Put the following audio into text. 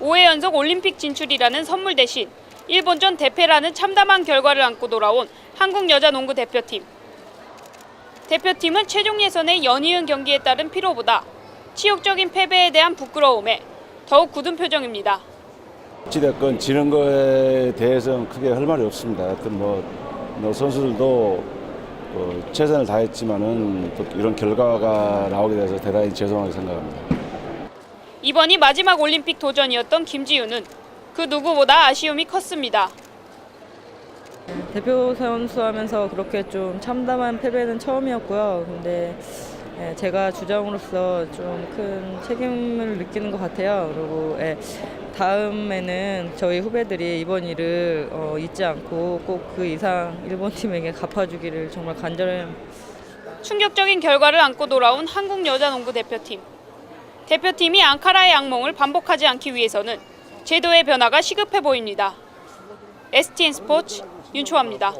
5회 연속 올림픽 진출이라는 선물 대신 일본전 대패라는 참담한 결과를 안고 돌아온 한국 여자 농구 대표팀. 대표팀은 최종 예선의 연이은 경기에 따른 피로보다 치욕적인 패배에 대한 부끄러움에 더욱 굳은 표정입니다. 어찌됐건 지는 거에 대해서는 크게 할 말이 없습니다. 하여튼 뭐, 뭐 선수들도 어, 최선을 다했지만은 또 이런 결과가 나오게 돼서 대단히 죄송하게 생각합니다. 이번이 마지막 올림픽 도전이었던 김지우는 그 누구보다 아쉬움이 컸습니다. 대표 선수 하면서 그렇게 좀 참담한 패배는 처음이었고요. 근데 예, 제가 주장으로서 좀 큰 책임을 느끼는 것 같아요. 그리고 예, 다음에는 저희 후배들이 이번 일을 어, 잊지 않고 꼭 그 이상 일본 팀에게 갚아주기를 정말 간절히 충격적인 결과를 안고 돌아온 한국 여자 농구 대표팀. 대표팀이 앙카라의 악몽을 반복하지 않기 위해서는 제도의 변화가 시급해 보입니다. STN 스포츠 윤초아입니다.